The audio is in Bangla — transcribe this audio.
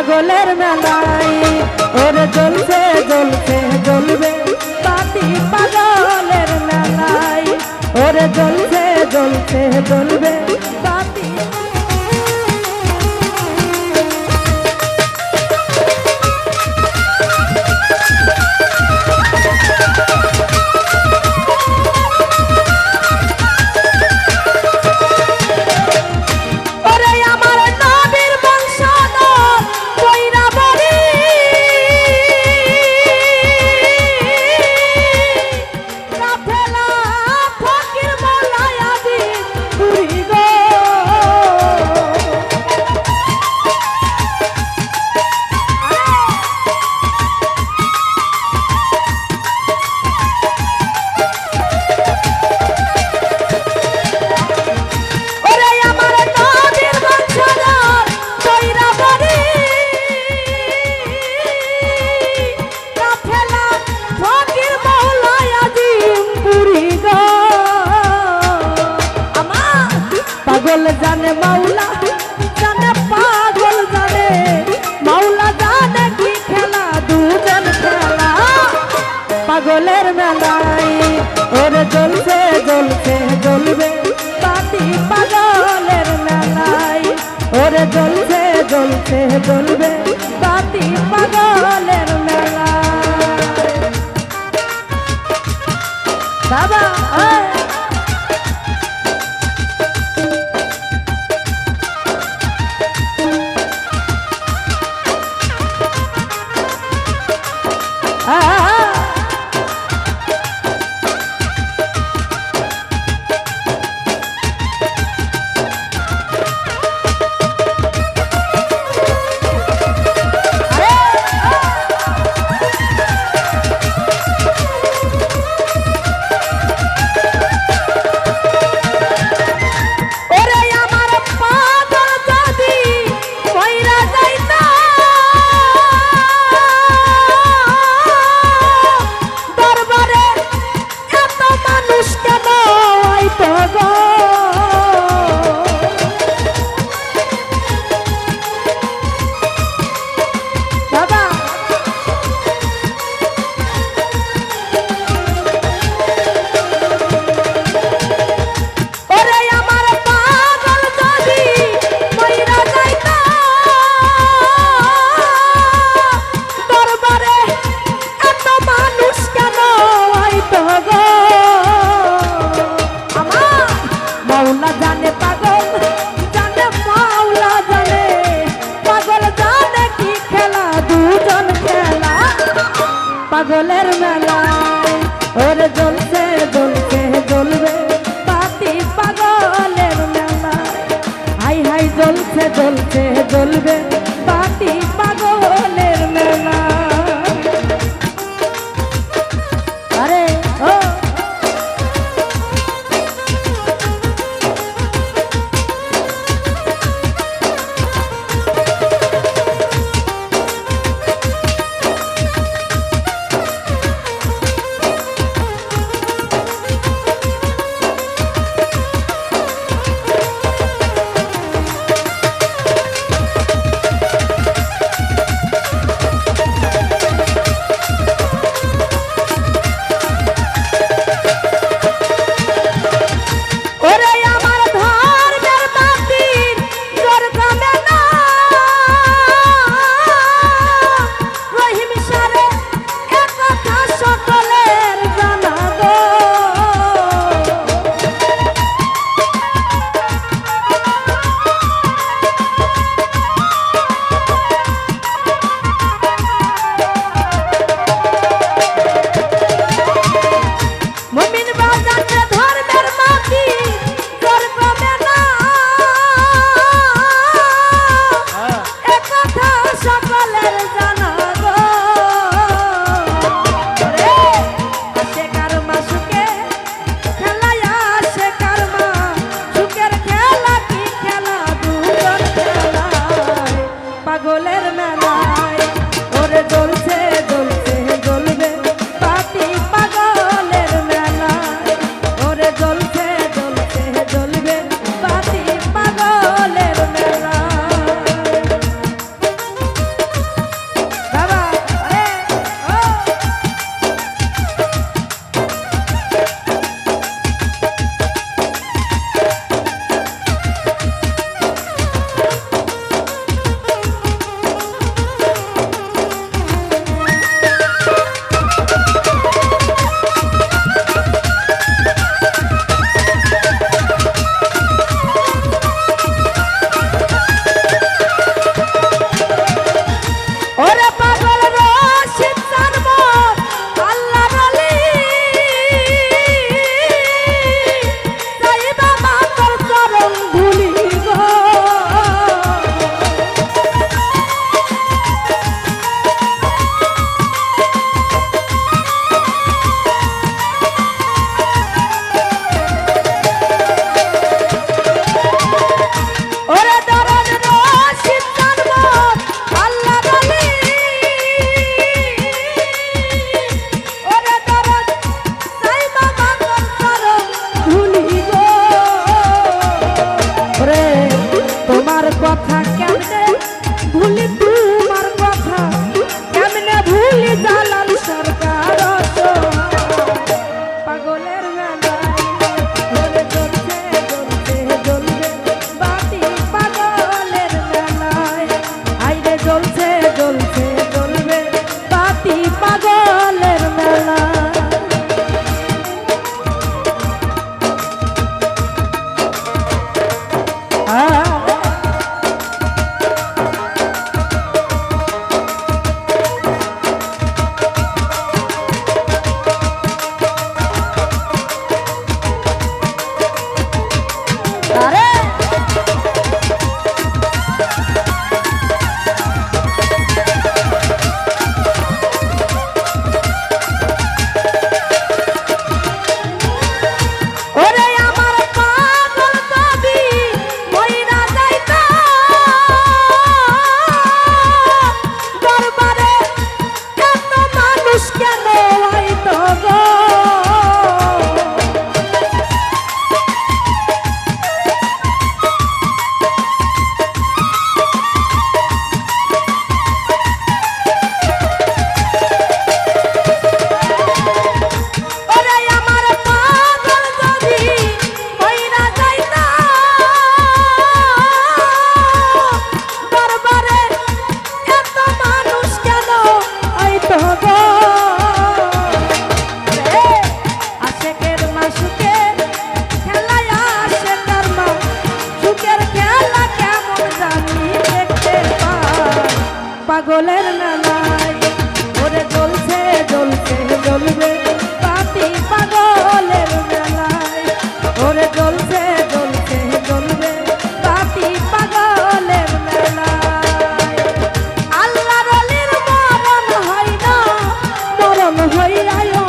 পাগলের মেলায় ওরে জ্বলছে জ্বলছে জ্বলবে। পাতি পাগলের মেলায় ওরে জ্বলছে জ্বলছে জ্বলবে। পাতি মাওলা, জানে পাগল জানে। মাওলা জানে মেলায় ওরে জ্বলছে জ্বলছে, জ্বলবে। বাতি পাগলের মেলায় ওরে জ্বলছে জ্বলছে, জ্বলবে। বাতি পাগলের জ্বলছে জ্বলছে জ্বলবে। বাতি পাগলের I